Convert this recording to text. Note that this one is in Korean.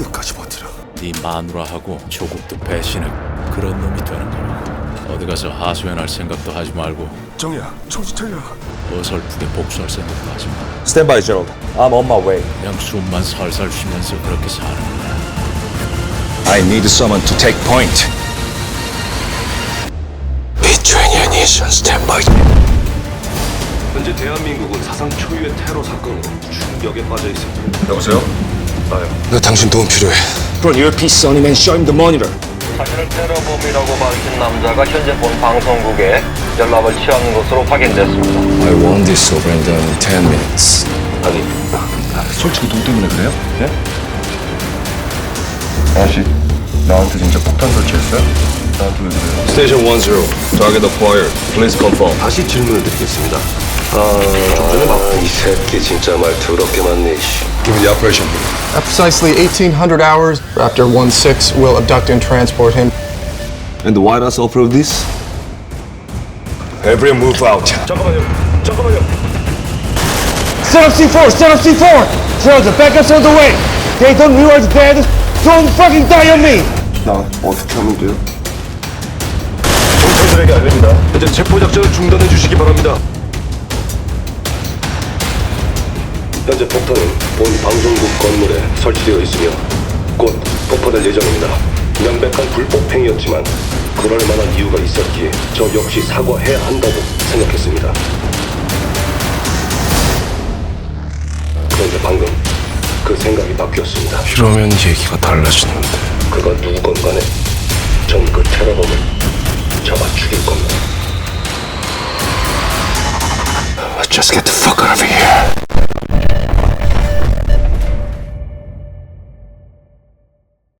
끝까지 버티라. 네 마누라하고 조국도 배신을 그런 놈이 되는 거라고 어디 가서 하소연할 생각도 하지 말고 정이야, 정신 차려. 어설프게 복수할 생각도 하지 마 Stand by, Gerald. I'm on my way. 그냥 숨만 살살 쉬면서 그렇게 사는 거야 I need someone to take point. 비트레니아니션 스탠바이. 현재 대한민국은 사상 초유의 테러 사건으로 충격에 빠져 있습니다. 여보세요? 나요. 나 당신 도움 필요해. Put your piece on him and show him the monitor. 자신을 테러범이라고 밝힌 남자가 현재 본 방송국에 연락을 취하는 것으로 확인됐습니다. I want this over and done in 10 minutes. 아니, 솔직히 누구 때문에 그래요? 네? 아씨, 나한테 진짜 폭탄 설치했어요? 나한테 왜 그래요? 스테이션 10, target acquired. Please confirm. 다시 질문을 드리겠습니다. 아, 좀 전에 막이 새끼 진짜 말 더럽게 많네. 씨. Give me the operation. At precisely 1800 hours, Raptor 1-6 will abduct and transport him. And why does offer this? Everyone move out. 잠깐만요. 잠깐만요. Set up C4! Set up C4! Tell the backup's on the way! They don't realize dead! Don't fucking die on me! 나 어떻게 하면 돼요? 경찰들에게 알립니다. 현재 체포 작전을 중단해 주시기 바랍니다. 현재 폭탄은 본 방송국 건물에 설치되어 있으며 곧 폭파될 예정입니다. 명백한 불법 행위였지만 그럴 만한 이유가 있었기에 저 역시 사과해야 한다고 생각했습니다. 그런데 방금 그 생각이 바뀌었습니다. 이러면 얘기가 달라지는데. 그가 누구건 간에 전 그 테러범을 잡아 죽일 겁니다. Just get the fuck out of here.